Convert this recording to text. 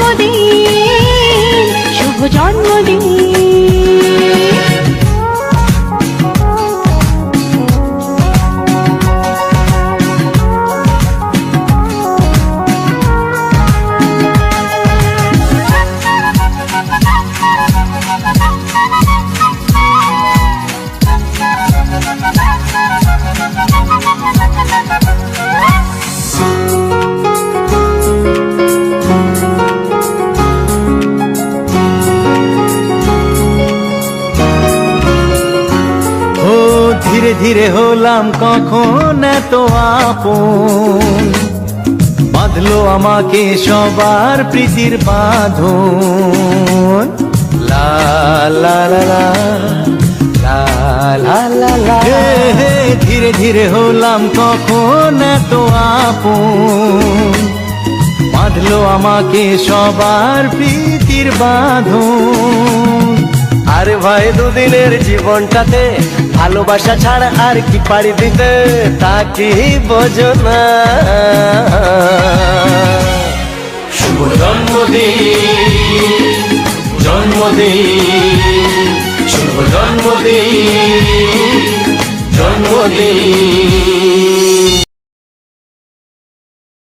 জন্মদিন শুভ জন্মদিন। ধীরে ধীরে হলাম কখন এত আপন? বাঁধলো আমাকে সবার প্রীতির বাঁধ লা লা লা লা লা লা ধীরে ধীরে হলাম কখন এত আপন? বাঁধলো আমাকে সবার প্রীতির বাঁধ আরে ভাই দুদিনের জীবনটাতে ভালোবাসা ছাড়া আর কি পাড়ি দিতে তা কি বোঝো না। শুভ জন্মদিন জন্মদিন শুভ জন্মদিন জন্মদিন।